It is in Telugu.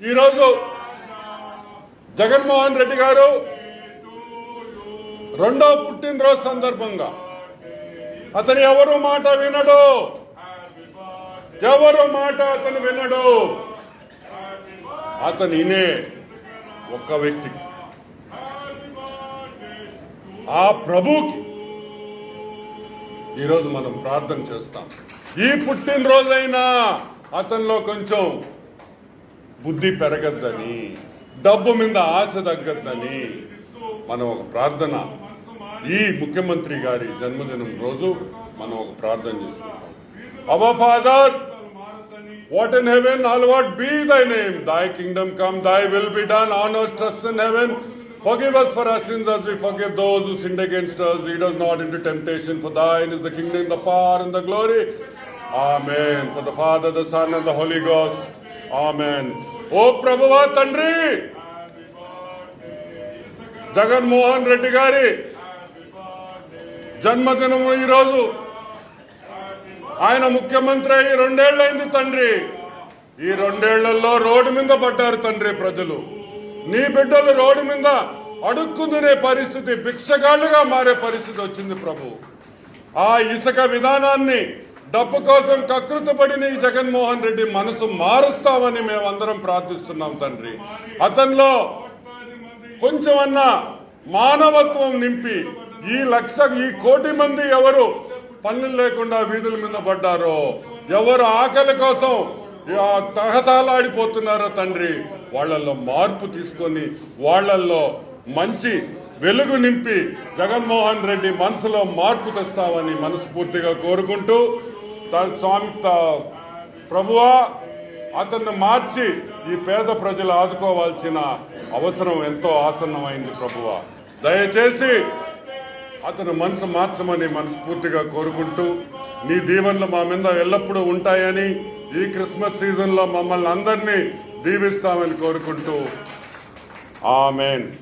ఈరోజు జగన్మోహన్ రెడ్డి గారు రెండో పుట్టినరోజు సందర్భంగా అతను ఎవరు మాట వినడు. ఎవరు మాట అతను వినడు. అతను ఇనే ఒక్క వ్యక్తికి ఆ ప్రభుకి ఈరోజు మనం ప్రార్థన చేస్తాం. ఈ పుట్టినరోజైనా అతనిలో కొంచెం బుద్ధి పెరగద్దని డబ్బు మీద ఆశ తగ్గద్దని మనం ఒక ప్రార్థన ఈ ముఖ్యమంత్రి గారి జన్మదినం రోజు మనం ఒక ప్రార్థన చేసుకుంటాం our father what in heaven hallowed be thy name thy kingdom come thy will be done on earth as in heaven forgive us for our sins as we forgive those who sinned against us lead us not into temptation for thine is the kingdom the power and the glory amen for the father the son and the holy ghost Amen. ఓ ప్రభువా తండ్రి! జగన్మోహన్ రెడ్డి గారి జన్మదినం ఈరోజు. ఆయన ముఖ్యమంత్రి అయ్యి రెండేళ్ళైంది తండ్రి. ఈ రెండేళ్ళలో రోడ్డు మీద పడ్డారు తండ్రి ప్రజలు. నీ బిడ్డలు రోడ్డు మీద అడుక్కునే పరిస్థితి భిక్షగాళ్ళుగా మారే పరిస్థితి వచ్చింది ప్రభు. ఆ ఇసుక విధానాన్ని డబ్బు కోసం కకృతపడిన ఈ జగన్మోహన్ రెడ్డి మనసు మారుస్తామని మేమందరం ప్రార్థిస్తున్నాం తండ్రి. అతనిలో కొంచెమన్నా మానవత్వం నింపి ఈ లక్ష ఈ కోటి మంది ఎవరు పనులు లేకుండా వీధుల మీద పడ్డారో ఎవరు ఆకలి కోసం తహతాలాడిపోతున్నారో తండ్రి వాళ్ళల్లో మార్పు తీసుకొని వాళ్ళల్లో మంచి వెలుగు నింపి జగన్మోహన్ రెడ్డి మనసులో మార్పు తెస్తామని మనస్ఫూర్తిగా కోరుకుంటూ స్వామి త- ప్రభువా అతన్ని మార్చి ఈ పేద ప్రజలు ఆదుకోవాల్సిన అవసరం ఎంతో ఆసన్నమైంది ప్రభువ. దయచేసి అతను మనసు మార్చమని మనస్ఫూర్తిగా కోరుకుంటూ నీ దీవెనలు మా మీద ఎల్లప్పుడూ ఉంటాయని ఈ క్రిస్మస్ సీజన్లో మమ్మల్ని అందరినీ దీవిస్తామని కోరుకుంటూ. ఆమెన్.